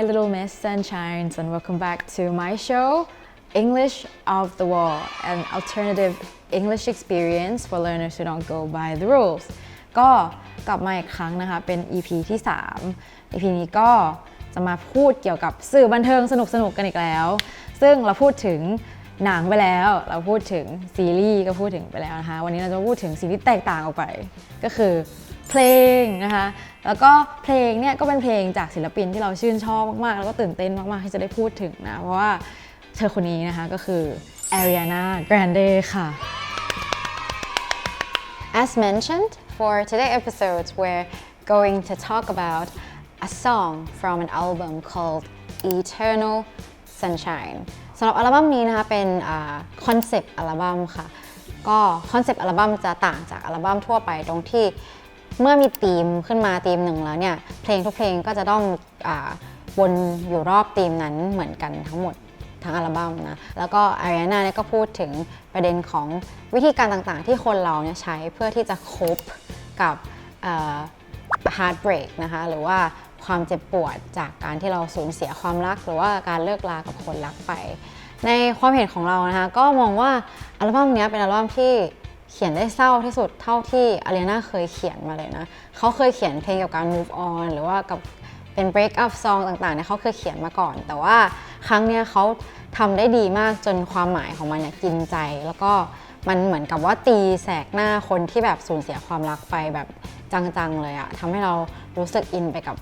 Hi, little Miss Sunshines, and welcome back to my show, English of the Wall, an alternative English experience for learners who don't go by the rules. ก็กลับมาอีกครั้งนะคะ เป็น EP ที่ 3 EP นี้ก็จะมาพูดเกี่ยวกับสื่อบันเทิงสนุกๆกกันอีกแล้ว ซึ่งเราพูดถึงหนังไปแล้ว เราพูดถึงซีรีส์ก็พูดถึงไปแล้วนะคะ วันนี้เราจะพูดถึงสิ่งที่แตกต่างออกไป ก็คือ เพลงนะคะแล้วก็เพลงเนี่ยก็เป็นเพลงจากศิลปินที่เราชื่นชอบมากๆ แล้วก็ตื่นเต้นมากๆ ที่จะได้พูดถึงนะ เพราะว่าเธอคนนี้นะคะก็คือ Ariana Grande ค่ะ As mentioned, for today's episode, we're going to talk about a song from an album called Eternal Sunshine สำหรับอัลบั้มนี้นะคะเป็นคอนเซปต์อัลบั้มค่ะ ก็คอนเซปต์อัลบั้มจะต่างจากอัลบั้มทั่วไปตรงที่ เมื่อมีธีมขึ้นมาธีมหนึ่งแล้วเนี่ยเพลงทุกเพลงก็จะต้องอวนอยู่รอบธีมนั้นเหมือนกันทั้งหมดทั้งอัลบั้มนะ แล้วก็อารีนาเนี่ยก็พูดถึงประเด็นของวิธีการต่างๆ ที่คนเราเนี่ยใช้เพื่อที่จะคบกับ heart break นะคะ หรือว่าความเจ็บปวดจากการที่เราสูญเสียความรัก หรือว่าการเลิกลากับคนรักไป ในความเห็นของเรานะคะ ก็มองว่าอัลบั้มนี้เป็นอัลบั้มที่ เขียนได้เศร้าที่สุดเท่าที่อารีนาเคยเขียนมาเลยนะเขาเคยเขียนเพลงเกี่ยวกับการ move on หรือว่ากับเป็น break up song ต่างๆเนี่ยเขาเคยเขียนมาก่อน แต่ว่าครั้งเนี้ยเขาทำได้ดีมากจนความหมายของมันเนี่ยกินใจ แล้วก็มันเหมือนกับว่าตีแสกหน้าคนที่แบบสูญเสียความรักไปแบบจังๆเลยอะทำให้เรารู้สึกอินไปกับ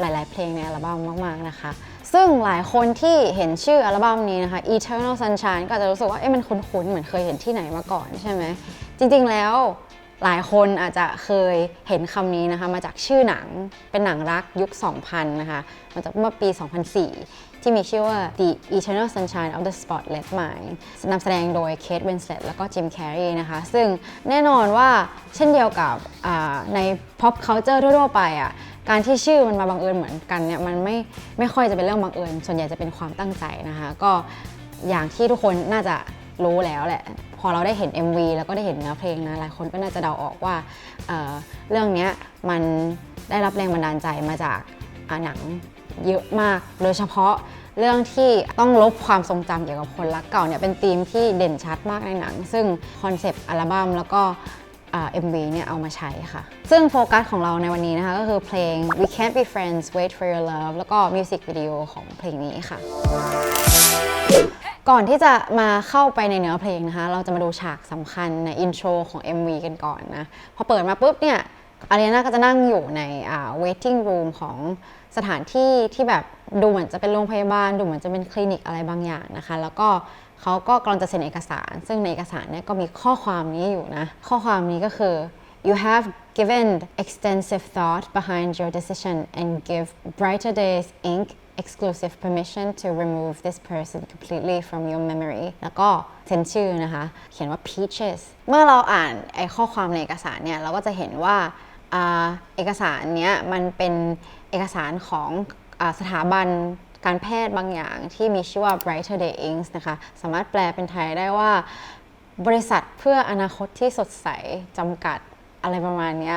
หลายๆเพลงในอัลบั้มมากๆนะคะ ซึ่งหลายคนที่เห็นชื่ออัลบั้มนี้นะคะ Eternal Sunshine ก็จะรู้สึกว่าเอ๊ะมันคุ้นๆ เหมือนเคยเห็นที่ไหนมาก่อนใช่ไหม จริงๆแล้วหลายคนอาจจะเคยเห็นคำนี้นะคะ มาจากชื่อหนังเป็นหนังรักยุค 2000 นะคะมาจากเมื่อปี 2004 ที่มีชื่อว่า The Eternal Sunshine of the Spotless Mind นำแสดงโดยเคทวินสเลตแล้วก็จิมแคร์รีนะคะ ซึ่งแน่นอนว่าเช่นเดียวกับใน pop culture ทั่วๆไปอะ การที่ชื่อมันมาบังเอิญเหมือนกันเนี่ยมันไม่ไม่ค่อยจะเป็นเรื่องบังเอิญ ส่วนใหญ่จะเป็นความตั้งใจนะคะ ก็อย่างที่ทุกคนน่าจะรู้แล้วแหละ พอเราได้เห็น MV แล้วก็ได้เห็นเนื้อเพลงนะหลายคนก็น่าจะเดาออกว่าเเรื่องนี้มันได้รับแรงบันดาลใจมาจากหนังเยอะมาก โดยเฉพาะเรื่องที่ต้องลบความทรงจำเกี่ยวกับคนรักเก่าเนี่ยเป็นธีมที่เด่นชัดมากในหนัง ซึ่งคอนเซปต์อัลบั้มแล้วก็ เอ็มวีเนี่ยเอามาใช้ค่ะ ซึ่งโฟกัสของเราในวันนี้นะคะ ก็คือเพลง We Can't Be Friends Wait for Your Love แล้วก็มิวสิกวิดีโอของเพลงนี้ค่ะ ก่อนที่จะมาเข้าไปในเนื้อเพลงนะคะ เราจะมาดูฉากสำคัญในอินโทรของ MV กันก่อนนะ พอเปิดมาปุ๊บเนี่ย อารีนาก็จะนั่งอยู่ใน waiting room ของสถานที่ที่แบบดูเหมือนจะเป็นโรงพยาบาล ดูเหมือนจะเป็นคลินิกอะไรบางอย่างนะคะ แล้วก็เขาก็กำลังจะเซ็นเอกสาร ซึ่งในเอกสารเนี่ยก็มีข้อความนี้อยู่นะ ข้อความนี้ก็คือ you have given extensive thought behind your decision and give Brighter Days Inc exclusive permission to remove this person completely from your memory แล้วก็เซ็นชื่อนะคะ เขียนว่า peaches เมื่อเราอ่านไอ้ข้อความในเอกสารเนี่ย เราก็จะเห็นว่า เอกสารเนี้ยมันเป็นเอกสารของอสถาบันการแพทย์บางอย่างที่มีชื่อว่า Brighter Day Inc. นะคะสามารถแปลเป็นไทยได้ว่าบริษัทเพื่ออนาคตที่สดใสจำกัดอะไรประมาณนี้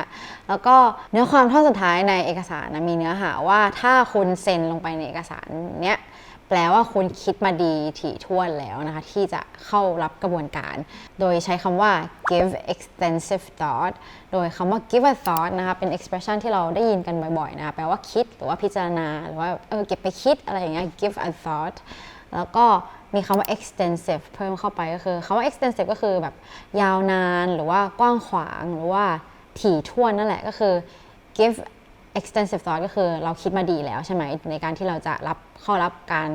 แล้วก็เนื้อความท่อนสุดท้ายในเอกสารนะมีเนื้อหาว่าถ้าคุณเซ็นลงไปในเอกสารเนี้ย แปลว่าคุณคิดมาดีถี่ถ้วนแล้วนะคะ ที่จะเข้ารับกระบวนการ โดยใช้คำว่า give extensive thought โดยคำว่า give a thought นะคะ เป็น expression ที่เราได้ยินกันบ่อยๆนะคะแปลว่าคิดหรือว่าพิจารณา หรือว่าเออเก็บไปคิดอะไรอย่างเงี้ย give a thought แล้วก็มีคำว่า extensive เพิ่มเข้าไปก็คือคำว่า extensive ก็คือแบบยาวนานหรือว่ากว้างขวางหรือว่าถี่ถ้วนนั่นแหละก็คือ give extensive thought ก็คือเราคิดมาดีแล้วใช่ไหมในการที่เราจะรับเข้ารับการ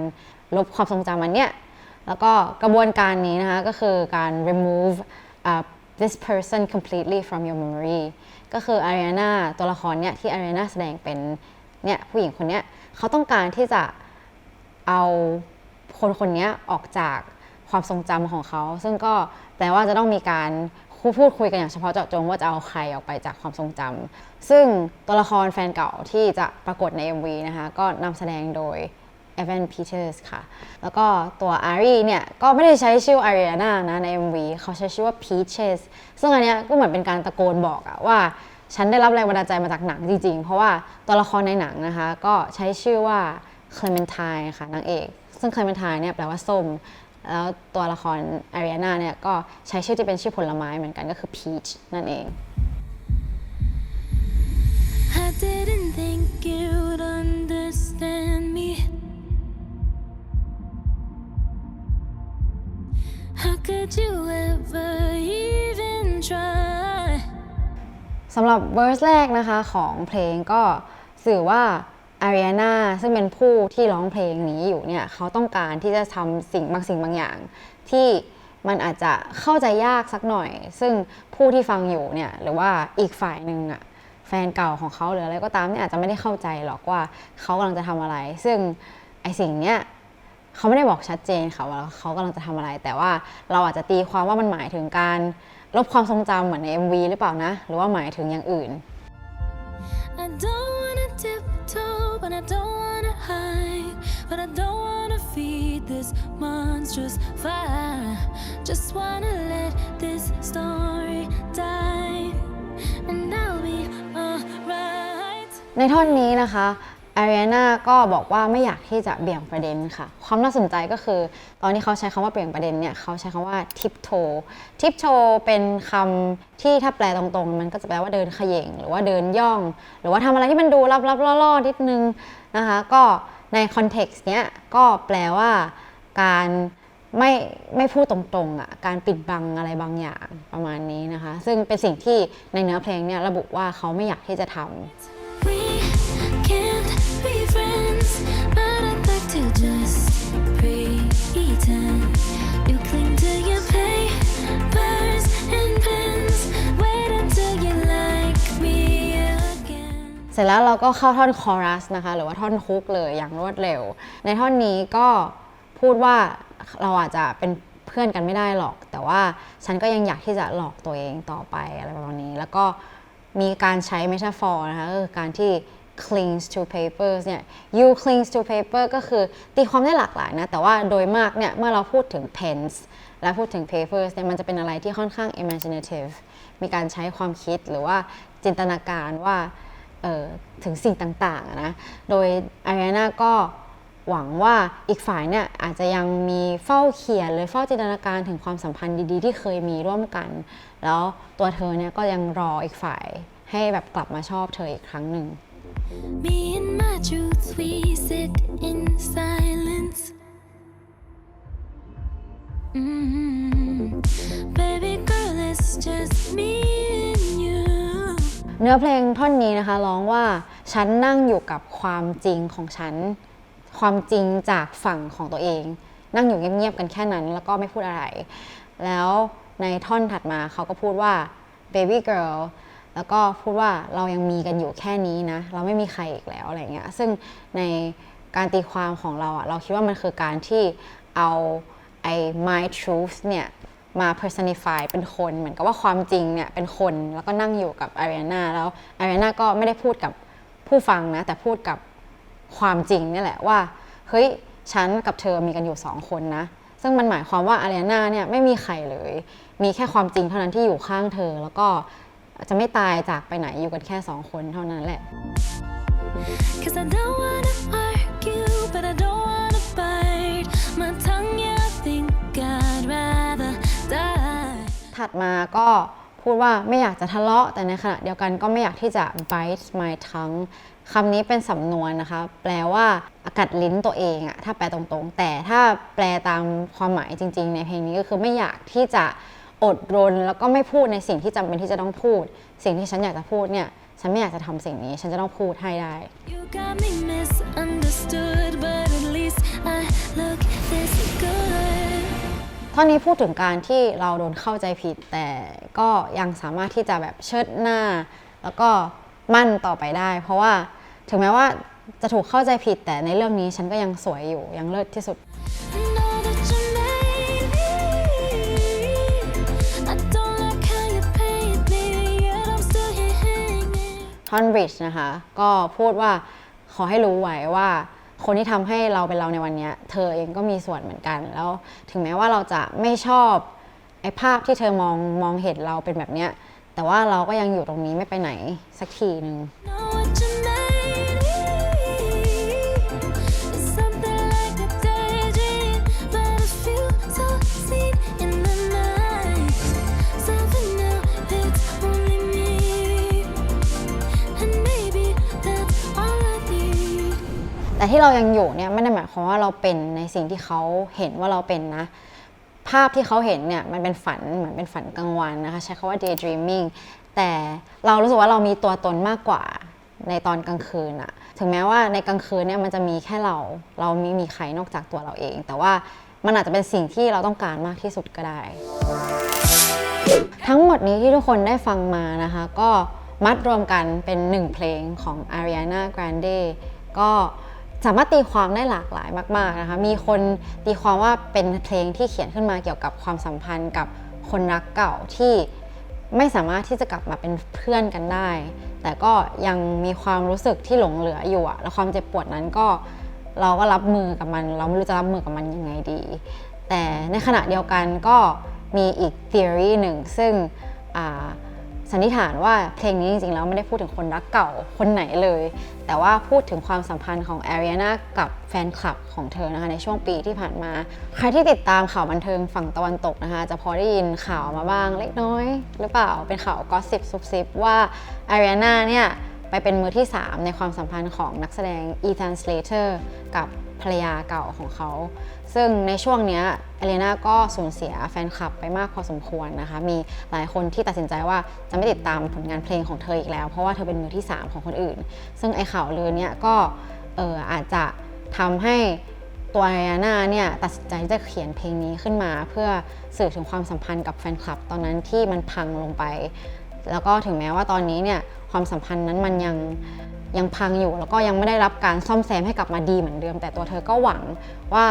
ลบความทรงจำมันเนี่ยแล้วก็กระบวนการนี้นะคะก็คือการ remove uh, this person completely from your memory ก็คืออารีนาตัวละครเนี่ยที่อารีนาแสดงเป็นเนี่ยผู้หญิงคนเนี้ยเขาต้องการที่จะเอาคนคนนี้ออกจากความทรงจำของเขา ซึ่งก็แปลว่าจะต้องมีการ พูดคุยกันอย่างเฉพาะเจาะจงว่าจะเอาใครออกไปจากความทรงจำซึ่งตัวละครแฟนเก่าที่จะปรากฏใน MV นะคะก็นำแสดงโดย Evan Peters ค่ะ แล้วก็ตัวอารีเนี่ยก็ไม่ได้ใช้ชื่ออารีนานะใน MV เขาใช้ชื่อว่า Peaches ซึ่งอันนี้ก็เหมือนเป็นการตะโกนบอกอะว่า ฉันได้รับแรงบันดาลใจมาจากหนังจริง ๆ เพราะว่าตัวละครในหนังนะคะ ก็ใช้ชื่อว่าคล e เมน t ายค่ะนางเอก ซึ่งคล e เมน t ายเนี่ยแปลว่าส้ม แล้วตัวละครอารี a นาเนี่ยก็ใช้ชื่อที่เป็นชื่อผลไม้เหมือนกันก็คือ peach นั่นเอง I didn't think you'd understand me. How could you ever even try? สำหรับเวอร์สแรกนะคะของเพลงก็สื่อว่า อารี a นาซึ่งเป็นผู้ที่ร้องเพลงนี้อยู่เนี่ยเขาต้องการที่จะทำสิ่งบางสิ่งบางอย่าง ที่มันอาจจะเข้าใจยากสักหน่อย ซึ่งผู้ที่ฟังอยู่เนี่ยหรือว่าอีกฝ่ายหนึ่งอะแฟนเก่าของเขาหรืออะไรก็ตามเนี่ยอาจจะไม่ได้เข้าใจหรอกว่าเขากำลังจะทำอะไร ซึ่งไอสิ่งเนี้ยเขาไม่ได้บอกชัดเจนค่ะว่าเขากำลังจะทำอะไร แต่ว่าเราอาจจะตีความว่ามันหมายถึงการลบความทรงจำเหมือนใน MV หรือเปล่านะ หรือว่าหมายถึงอย่างอื่น I don't wanna tiptoe, but I don't wanna hide. But I don't wanna feed this monstrous fire. Just wanna let this story die. And I'll be alright. ในท่อนนี้นะคะ อารีนาก็บอกว่าไม่อยากที่จะเบี่ยงประเด็นค่ะ ความน่าสนใจก็คือ ตอนที่เขาใช้คำว่าเบี่ยงประเด็นเนี่ยเขาใช้คำว่า tiptoe tiptoe เป็นคำที่ถ้าแปลตรงๆ มันก็จะแปลว่าเดินขย่งหรือว่าเดินย่อง หรือว่าทำอะไรที่มันดูลับๆล่อๆนิดนึงนะคะก็ในคอนเท็กซ์เนี้ยก็แปลว่าการไม่ไม่พูดตรงๆอะการปิดบังอะไรบางอย่างประมาณนี้นะคะ ซึ่งเป็นสิ่งที่ในเนื้อเพลงเนี่ยระบุว่าเขาไม่อยากที่จะทำ เสร็จแล้วเราก็เข้าท่อนคอรัสนะคะ หรือว่าท่อนฮุกเลยอย่างรวดเร็ว ในท่อนนี้ก็พูดว่าเราอาจจะเป็นเพื่อนกันไม่ได้หรอก แต่ว่าฉันก็ยังอยากที่จะหลอกตัวเองต่อไปอะไรประมาณนี้ แล้วก็มีการใช้ metaphor นะคะก็คือการที่ clings to papers เนี่ย you clings to paper ก็คือตีความได้หลากหลายนะ แต่ว่าโดยมากเนี่ยเมื่อเราพูดถึง pens และพูดถึง papers เนี่ยมันจะเป็นอะไรที่ค่อนข้าง imaginative มีการใช้ความคิดหรือว่าจินตนาการว่า ถึงสิ่งต่างๆนะ โดยอารีนาก็หวังว่าอีกฝ่ายเนี่ยอาจจะยังมีเฝ้าเขียนเลยเฝ้าจินตนาการถึงความสัมพันธ์ดีๆ ที่เคยมีร่วมกัน แล้วตัวเธอเนี่ยก็ยังรออีกฝ่ายให้แบบกลับมาชอบเธออีกครั้งหนึ่ง Me and my truth, we sit in silence. Mm. Baby girl, it's just me and. เนื้อเพลงท่อนนี้นะคะร้องว่าฉันนั่งอยู่กับความจริงของฉัน ความจริงจากฝั่งของตัวเอง นั่งอยู่เงียบๆกันแค่นั้น แล้วก็ไม่พูดอะไร แล้วในท่อนถัดมาเขาก็พูดว่า baby girl แล้วก็พูดว่าเรายังมีกันอยู่แค่นี้นะ เราไม่มีใครอีกแล้วอะไรเงี้ยซึ่งในการตีความของเราอะเราคิดว่ามันคือการที่เอาไอ้ my truth เนี่ย มา personify เป็นคนเหมือนกับว่าความจริงเนี่ยเป็นคนแล้วก็นั่งอยู่กับอารีนาแล้วอารีนาก็ไม่ได้พูดกับผู้ฟังนะ แต่พูดกับความจริงนี่แหละว่า เฮ้ย ฉันกับเธอมีกันอยู่สองคนนะ ซึ่งมันหมายความว่าอารีนาเนี่ยไม่มีใครเลย มีแค่ความจริงเท่านั้นที่อยู่ข้างเธอ แล้วก็จะไม่ตายจากไปไหนอยู่กันแค่สองคนเท่านั้นแหละ Cause I don't want ถัดมาก็พูดว่าไม่อยากจะทะเลาะ แต่ในขณะเดียวกันก็ไม่อยากที่จะ bite my tongue คำนี้เป็นสำนวนนะคะ แปลว่ากัดลิ้นตัวเองอะถ้าแปลตรงๆ แต่ถ้าแปลตามความหมายจริง ๆ ในเพลงนี้ก็คือไม่อยากที่จะอดรน แล้วก็ไม่พูดในสิ่งที่จำเป็นที่จะต้องพูด สิ่งที่ฉันอยากจะพูดเนี่ย ฉันไม่อยากจะทำสิ่งนี้ ฉันจะต้องพูดให้ได้ You ท่อนนี้พูดถึงการที่เราโดนเข้าใจผิด แต่ก็ยังสามารถที่จะแบบเชิดหน้า แล้วก็มั่นต่อไปได้ เพราะว่าถึงแม้ว่าจะถูกเข้าใจผิด แต่ในเรื่องนี้ฉันก็ยังสวยอยู่ยังเลิศที่สุด ท่อนบริดจ์นะคะ ก็พูดว่าขอให้รู้ไว้ว่า คนที่ทำให้เราเป็นเราในวันนี้เธอเองก็มีส่วนเหมือนกัน แล้วถึงแม้ว่าเราจะไม่ชอบไอ้ภาพที่เธอมองมองเห็นเราเป็นแบบเนี้ยแต่ว่าเราก็ยังอยู่ตรงนี้ไม่ไปไหนสักทีหนึ่ง แต่ที่เรายังอยู่เนี่ยไม่ได้หมายความว่าเราเป็นในสิ่งที่เขาเห็นว่าเราเป็นนะ ภาพที่เขาเห็นเนี่ยมันเป็นฝันเหมือนเป็นฝันกลางวันนะคะ ใช้คาว่า daydreaming แต่เรารู้สึกว่าเรามีตัวตนมากกว่าในตอนกลางคืนอะถึงแม้ว่าในกลางคืนเนี่ยมันจะมีแค่เรา เราไม่มีใครนอกจากตัวเราเอง แต่ว่ามันอาจจะเป็นสิ่งที่เราต้องการมากที่สุดก็ได้ ทั้งหมดนี้ที่ทุกคนได้ฟังมานะคะ ก็มัดรวมกันเป็นหนึ่งเพลงของ Ariana Grande ก็ สามารถตีความได้หลากหลายมาก ๆนะคะ มีคนตีความว่าเป็นเพลงที่เขียนขึ้นมาเกี่ยวกับความสัมพันธ์กับคนรักเก่าที่ไม่สามารถที่จะกลับมาเป็นเพื่อนกันได้ แต่ก็ยังมีความรู้สึกที่หลงเหลืออยู่อะแล้วความเจ็บปวดนั้นก็เราก็รับมือกับมัน เราไม่รู้จะรับมือกับมันยังไงดี แต่ในขณะเดียวกันก็มีอีก theory หนึ่งซึ่งอ่า สันนิษฐานว่าเพลงนี้จริงๆแล้วไม่ได้พูดถึงคนรักเก่าคนไหนเลย แต่ว่าพูดถึงความสัมพันธ์ของ a อ r i a n a กับแฟนคลับของเธอนะคะในช่วงปีที่ผ่านมา ใครที่ติดตามข่าวบันเทิงฝั่งตะวันตกนะคะ จะพอได้ยินข่าวมาบ้างเล็กน้อย หรือเปล่าเป็นข่าวก็สิบซุบซิบว่า a อ r i a n a เนี่ยไปเป็นมือที่ 3 ในความสัมพันธ์ของนักแสดง Ethan Slater กับภรรยาเก่าของเขา ซึ่งในช่วงเนี้ยเอเลนาก็สูญเสียแฟนคลับไปมากพอสมควรนะคะ มีหลายคนที่ตัดสินใจว่าจะไม่ติดตามผลงานเพลงของเธออีกแล้ว เพราะว่าเธอเป็นมือที่ 3 ของคนอื่น ซึ่งไอ้ข่าวลือเนี้ยก็เอออาจจะทำให้ตัวเอเลนาเนี่ยตัดสินใจจะเขียนเพลงนี้ขึ้นมา เพื่อสื่อถึงความสัมพันธ์กับแฟนคลับตอนนั้นที่มันพังลงไป แล้วก็ถึงแม้ว่าตอนนี้เนี่ยความสัมพันธ์นั้นมันยัง ยังพังอยู่ แล้วก็ยังไม่ได้รับการซ่อมแซมให้กลับมาดีเหมือนเดิม แต่ตัวเธอก็หวังว่า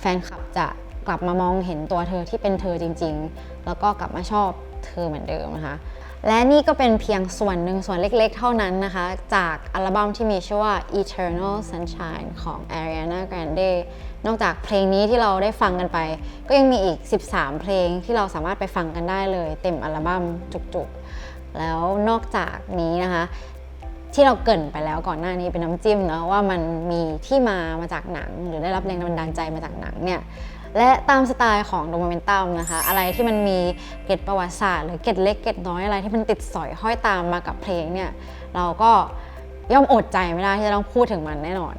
แฟนคลับจะกลับมามองเห็นตัวเธอที่เป็นเธอจริง ๆ แล้วก็กลับมาชอบเธอเหมือนเดิมนะคะและนี่ก็เป็นเพียงส่วนหนึ่งส่วนเล็กๆ เท่านั้นนะคะ จากอัลบั้มที่มีชื่อว่า Eternal Sunshine ของ Ariana Grande นอกจากเพลงนี้ที่เราได้ฟังกันไป ก็ยังมีอีก 13 เพลงที่เราสามารถไปฟังกันได้เลย เต็มอัลบั้มจุกๆ แล้วนอกจากนี้นะคะ ที่เราเกินไปแล้วก่อนหน้านี้เป็นน้ำจิ้มเนาะว่ามันมีที่มามาจากหนัง หรือได้รับแรงบันดาลใจมาจากหนังเนี่ยและตามสไตล์ของโดมเมนตัมนะคะ อะไรที่มันมีเกตประวัติศาสตร์หรือเกตเล็กเกตน้อยอะไรที่มันติดสอยห้อยตามมากับเพลงเนี่ยเราก็ย่อมอดใจไม่ได้ที่จะต้องพูดถึงมันแน่นอน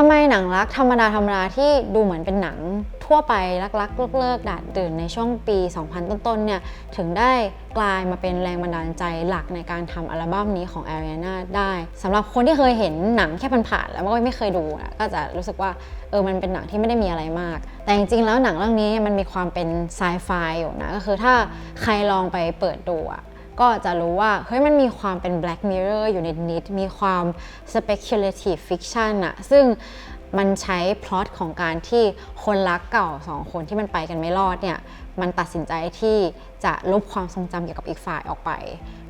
ทำไมหนังรักธรรมดาธรรมดาที่ดูเหมือนเป็นหนังทั่วไปรักๆเลิกๆดาดดื่นในช่วงปี 2000 ต้นๆเนี่ยถึงได้กลายมาเป็นแรงบันดาลใจหลักในการทำอัลบั้มนี้ของ Ariana ได้สำหรับคนที่เคยเห็นหนังแค่ผ่านๆแล้วก็ไม่เคยดูอะก็จะรู้สึกว่าเออมันเป็นหนังที่ไม่ได้มีอะไรมาก แต่จริงๆแล้วหนังเรื่องนี้มันมีความเป็นไซไฟอยู่นะก็คือถ้าใครลองไปเปิดดูอะ ก็จะรู้ว่าเฮ้ยมันมีความเป็น Black Mirror อยู่ในนิด มีความ speculative fiction อะซึ่งมันใช้พล็อตของการที่คนรักเก่าสองคนที่มันไปกันไม่รอดเนี่ย มันตัดสินใจที่จะลบความทรงจำเกี่ยวกับอีกฝ่ายออกไป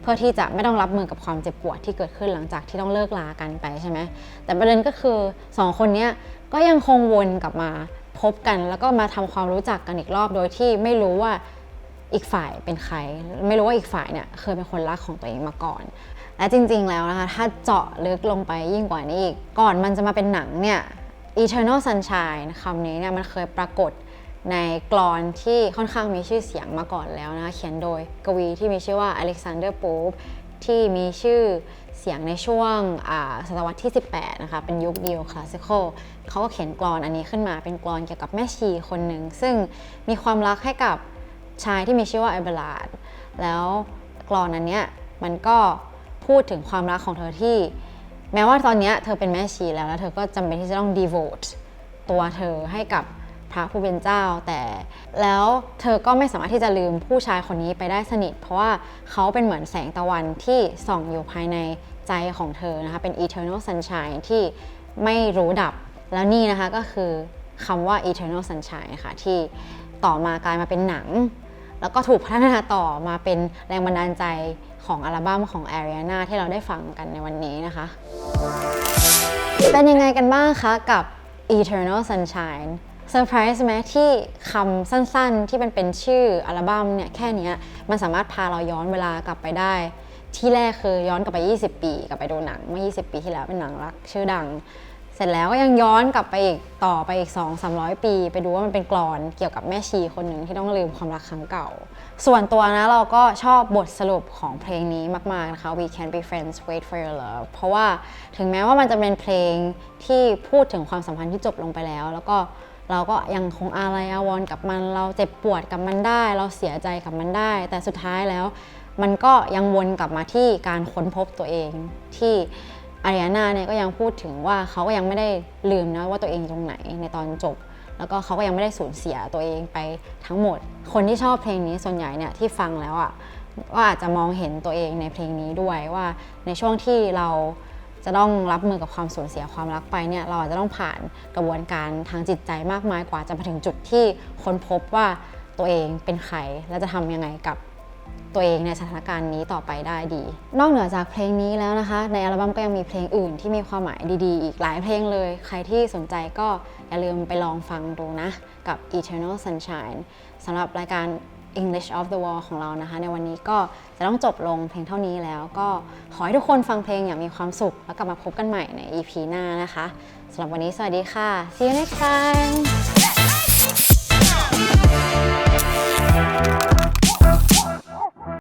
เพื่อที่จะไม่ต้องรับมือกับความเจ็บปวดที่เกิดขึ้นหลังจากที่ต้องเลิกลากันไปใช่ไหมแต่ประเด็นก็คือสองคนนี้ก็ยังคงวนกลับมาพบกันแล้วก็มาทำความรู้จักกันอีกรอบโดยที่ไม่รู้ว่า อีกฝ่ายเป็นใคร ไม่รู้ว่าอีกฝ่ายเนี่ยเคยเป็นคนรักของตัวเองมาก่อน และจริง ๆ แล้วนะคะ ถ้าเจาะลึกลงไปยิ่งกว่านี้อีก ก่อนมันจะมาเป็นหนังเนี่ย Eternal Sunshine คำนี้เนี่ยมันเคยปรากฏในกลอนที่ค่อนข้างมีชื่อเสียงมาก่อนแล้วนะคะเขียนโดยกวีที่มีชื่อว่า Alexander Pope ที่มีชื่อเสียงในช่วงศตวรรษที่ 18 นะคะ เป็นยุคเดียวคลาสสิคอลเขาก็เขียนกลอนอันนี้ขึ้นมาเป็นกลอนเกี่ยวกับแม่ชีคนหนึ่ง ซึ่งมีความรักให้กับ ชายที่มีชื่อว่าไอเบลาดแล้วกรอนอันเนี้ยมันก็พูดถึงความรักของเธอที่ แม้ว่าตอนเนี้ยเธอเป็นแม่ชีแล้วแล้วเธอก็จำเป็นที่จะต้อง devote ตัวเธอให้กับพระผู้เป็นเจ้าแต่ แล้วเธอก็ไม่สามารถที่จะลืมผู้ชายคนนี้ไปได้สนิท เพราะว่าเขาเป็นเหมือนแสงตะวันที่ส่องอยู่ภายในใจของเธอนะคะเป็น eternal sunshine ที่ไม่รู้ดับ แล้วนี่นะคะก็คือคำว่า eternal sunshine ค่ะที่ต่อมากลายมาเป็นหนัง แล้วก็ถูกพัฒนาต่อมาเป็นแรงบันดาลใจของอัลบั้มของ Ariana ที่เราได้ฟังกันในวันนี้นะคะ เป็นยังไงกันบ้างคะกับ Eternal Sunshine เซอร์ไพรส์ไหมที่คำสั้นๆที่มันเป็นชื่ออัลบั้มเนี่ยแค่นี้มันสามารถพาเราย้อนเวลากลับไปได้ ที่แรกคือย้อนกลับไป 20 ปี กลับไปดูหนังเมื่อ 20 ปีที่แล้วเป็นหนังรักชื่อดัง เสร็จแล้วก็ยังย้อนกลับไปอีกต่อไปอีก 2 3 0 0 ปี ไปดูว่ามันเป็นกลอนเกี่ยวกับแม่ชีคนหนึ่งที่ต้องลืมความรักครั้งเก่า ส่วนตัวนะเราก็ชอบบทสรุปของเพลงนี้มาก ๆ นะคะ We Can Be Friends Wait for Your Love เพราะว่าถึงแม้ว่ามันจะเป็นเพลงที่พูดถึงความสัมพันธ์ที่จบลงไปแล้ว แล้วก็เราก็ยังคงอาลัยอาวรณ์กับมัน เราเจ็บปวดกับมันได้ เราเสียใจกับมันได้ แต่สุดท้ายแล้ว มันก็ยังวนกลับมาที่การค้นพบตัวเองที่ อาริยานาเนี่ยก็ยังพูดถึงว่าเขาก็ยังไม่ได้ลืมนะว่าตัวเองอยู่ตรงไหนในตอนจบ แล้วก็เขาก็ยังไม่ได้สูญเสียตัวเองไปทั้งหมด คนที่ชอบเพลงนี้ส่วนใหญ่เนี่ยที่ฟังแล้วอะ่ะก็อาจจะมองเห็นตัวเองในเพลงนี้ด้วยว่าในช่วงที่เราจะต้องรับมือกับความสูญเสียความรักไปเนี่ยเราอาจจะต้องผ่านกระบวนการทางจิตใจมากมายกว่าจะมาถึงจุดที่ค้นพบว่าตัวเองเป็นใครและจะทำยังไงกับ ตัวเองในสถานการณ์นี้ต่อไปได้ดี นอกเหนือจากเพลงนี้แล้วนะคะ ในอัลบั้มก็ยังมีเพลงอื่นที่มีความหมายดีๆ อีกหลายเพลงเลย ใครที่สนใจก็อย่าลืมไปลองฟังดูนะ กับ Eternal Sunshine สำหรับรายการ English of the Wall ของเรานะคะ ในวันนี้ก็จะต้องจบลงเพียงเท่านี้แล้ว ก็ขอให้ทุกคนฟังเพลงอย่างมีความสุข แล้วกลับมาพบกันใหม่ใน EP หน้านะคะสำหรับวันนี้สวัสดีค่ะ see you next time